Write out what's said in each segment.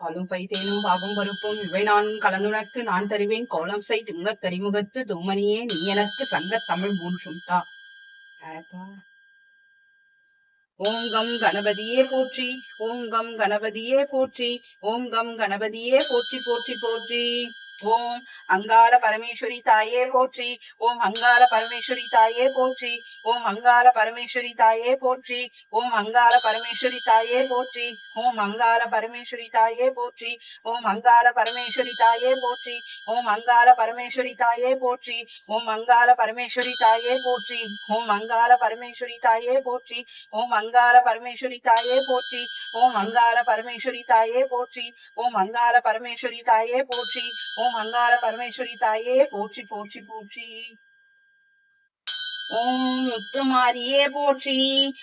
பாலும் பைத்தேனும் பாகும் பருப்பும் இவை நான் கலந்துனக்கு நான் தருவேன் கோலம் செய் துங்கக் கரிமுகத்து தும்மணியே நீ எனக்கு சங்கத் தமிழ் மூன்றும் தா ஆப்பா. ஓம் கம் கணபதியே போற்றி ஓம் கம் கணபதியே போற்றி ஓம் கம் கணபதியே போற்றி போற்றி போற்றி ஓம் அங்கால பரமேஸ்வரி தாயே போற்றி ஓம் அங்கால பரமேஸ்வரி தாயே போற்றி ஓம் அங்கால பரமேஸ்வரி தாயே போற்றி ஓம் அங்கால பரமேஸ்வரி தாயே போற்றி ஓம் அங்கால பரமேஸ்வரி தாயே போற்றி ஓம் அங்கால பரமேஸ்வரி தாயே போற்றி ஓம் அங்கால பரமேஸ்வரி தாயே போற்றி ஓம் அங்கால பரமேஸ்வரி தாயே போற்றி ஓம் அங்கால பரமேஸ்வரி தாயே போற்றி ஓம் அங்கால பரமேஸ்வரி தாயே போற்றி ஓம் அங்கால பரமேஸ்வரி தாயே போற்றி ஓம் அங்கால பரமேஸ்வரி தாயே போற்றி ஓம் ஓம் அங்காள பரமேஸ்வரி தாயே போற்றி போற்றி போற்றி. ஓம் முத்துமாரியே போற்றி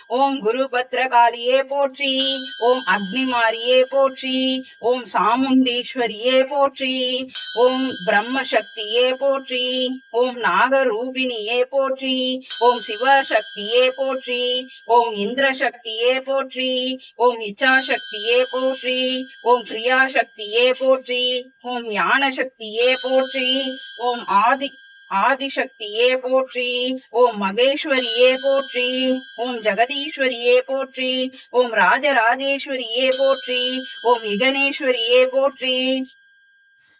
ஓம் குரு பத்ரகாளியே போற்றி ஓம் அக்னிமாரியே போற்றி ஓம் சாமுண்டீஸ்வரியே போற்றி ஓம் பிரம்ம சக்தியே போற்றி ஓம் நாகரூபிணியே போற்றி ஓம் சிவசக்தியே போற்றி ஓம் இந்திர சக்தியே போற்றி ஓம் இச்சா சக்தியே போற்றி ஓம் கிரியாசக்தியே போற்றி ஓம் ஞான சக்தியே போற்றி ஓம் ஆதி ஆதிசக்தியே போற்றி ஓம் மகேஸ்வரியே போற்றி ஓம் ஜெகதீஸ்வரியே போற்றி ஓம் ராஜராஜேஸ்வரியே போற்றி ஓம் இகனேஸ்வரியே போற்றி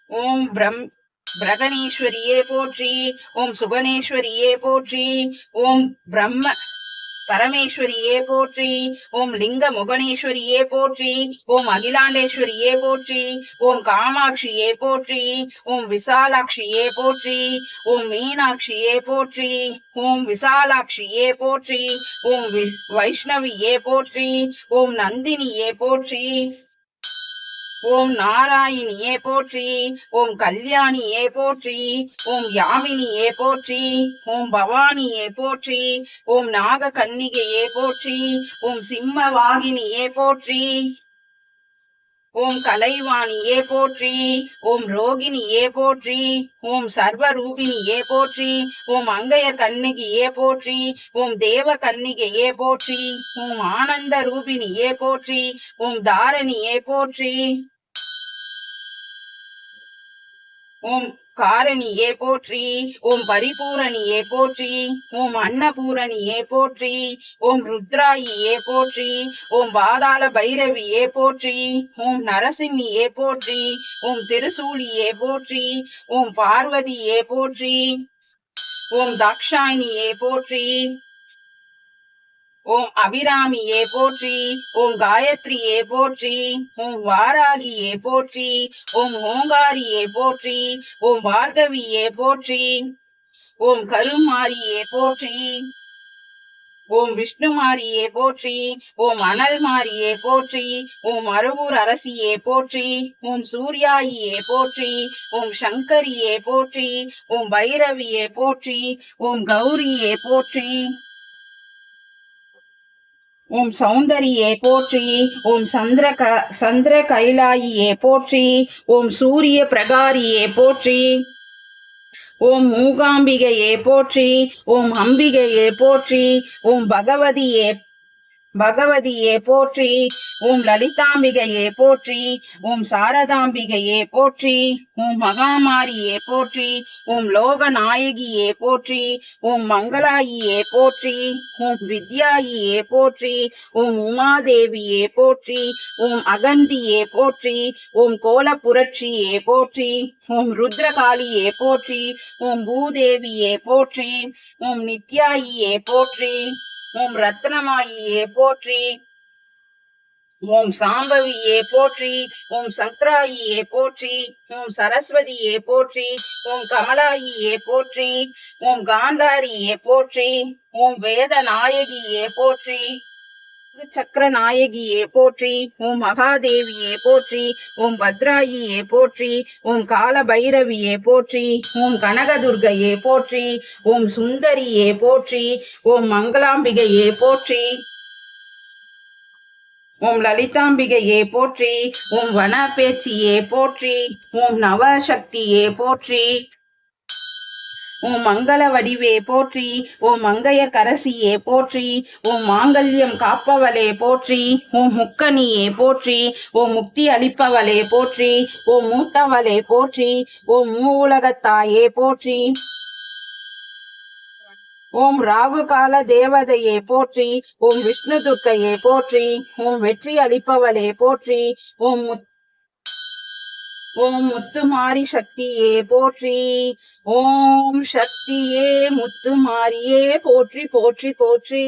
ஓம் பிரம் பிரகணேஸ்வரியே போற்றி ஓம் சுகனேஸ்வரியே போற்றி ஓம் பிரம்ம பரமேஸ்வரியே போற்றி ஓம் லிங்க முகனேஸ்வரியே போற்றி ஓம் அகிலாண்டேஸ்வரியே போற்றி ஓம் காமாட்சியே போற்றி ஓம் விசாலாட்சியே போற்றி ஓம் மீனாட்சியே போற்றி ஓம் விசாலாட்சியே போற்றி ஓம் வைஷ்ணவியே போற்றி ஓம் நந்தினியே போற்றி. ஓம் நாராயணியே போற்றி ஓம் கல்யாணியே போற்றி ஓம் யாமினியே போற்றி ஓம் பவானியே போற்றி ஓம் நாக கன்னிகையே போற்றி ஓம் சிம்ம வாகினியே போற்றி ஓம் கலைவாணியே போற்றி ஓம் ரோகிணியே போற்றி ஓம் சர்வரூபிணியே போற்றி ஓம் அங்கையர் கண்ணிகையே போற்றி ஓம் தேவ கன்னிகையே போற்றி ஓம் ஆனந்த ரூபிணியே போற்றி ஓம் தாரணியே போற்றி ஓம் காரணியே போற்றி ஓம் பரிபூரணியே போற்றி ஓம் அன்னபூரணியே போற்றி ஓம் ருத்ராயியே போற்றி ஓம் பாதாள பைரவியே போற்றி ஓம் நரசிம்மியே போற்றி ஓம் திருசூலியே போற்றி ஓம் பார்வதியே போற்றி ஓம் தாக்ஷாயினியே போற்றி ஓம் அபிராமியே போற்றி ஓம் காயத்ரியே போற்றி ஓம் வாராகியே போற்றி ஓம் ஓங்காரியே போற்றி ஓம் பார்கவியே போற்றி ஓம் கருமாரியே போற்றி ஓம் விஷ்ணுமாரியே போற்றி ஓம் அனல்மாரியே போற்றி ஓம் அருவூர் அரசியே போற்றி ஓம் சூர்யாயியே போற்றி ஓம் சங்கரியே போற்றி ஓம் பைரவியே போற்றி ஓம் கௌரியே போற்றி உம் சௌந்தரியே போற்றி உம் சந்திர க சந்திர கைலாயியே போற்றி ஓம் சூரிய பிரகாரியே போற்றி. ஓம் மூகாம்பிகையே போற்றி ஓம் அம்பிகையே போற்றி ஓம் பகவதியே பகவதியே போற்றி ஓம் லலிதாம்பிகையே போற்றி ஓம் சாரதாம்பிகையே போற்றி ஓம் மகாமாரியே போற்றி ஓம் லோகநாயகியே போற்றி ஓம் மங்களாயியே போற்றி ஓம் வித்யாயியே போற்றி ஓம் உமாதேவியே போற்றி ஓம் அகந்தியே போற்றி ஓம் கோலப்புரட்சியே போற்றி ஓம் ருத்ரகாளியே போற்றி ஓம் பூதேவியே போற்றி ஓம் நித்யாயியே போற்றி ஓம் ரத்னமாயியே போற்றி. ஓம் சாம்பவியே போற்றி. ஓம் சங்கராயியே போற்றி. ஓம் சரஸ்வதியே போற்றி. ஓம் கமலாயியே போற்றி. ஓம் காந்தாரியே போற்றி. ஓம் வேத நாயகியே போற்றி. சக்கர நாயகியே போற்றி ஓம் மகாதேவியே போற்றி ஓம் பத்ராயியே போற்றி ஓம் கால பைரவியே போற்றி ஓம் கனகதுர்கையே போற்றி ஓம் சுந்தரியே போற்றி ஓம் மங்களாம்பிகையே போற்றி ஓம் லலிதாம்பிகையே போற்றி ஓம் வனப்பேச்சியே போற்றி ஓம் நவசக்தியே போற்றி. ஓ மங்கள வடிவே போற்றி. ஓ மங்கையர் கரசியே போற்றி. ஓ மாங்கல்யம் காப்பவளே போற்றி. ஓ முக்கணியே போற்றி. ஓ முக்தி அளிப்பவளே போற்றி. ஓ மூத்தவளே போற்றி. ஓ மூலகத்தாயே போற்றி. ஓம் ராகு கால தேவதையே போற்றி. ஓம் விஷ்ணு துர்க்கையே போற்றி. ஓம் வெற்றி அளிப்பவளே போற்றி. ஓம் முத்- ஓம் முத்துமாரி சக்தியே போற்றி. ஓம் சக்தியே முத்துமாரியே போற்றி போற்றி போற்றி.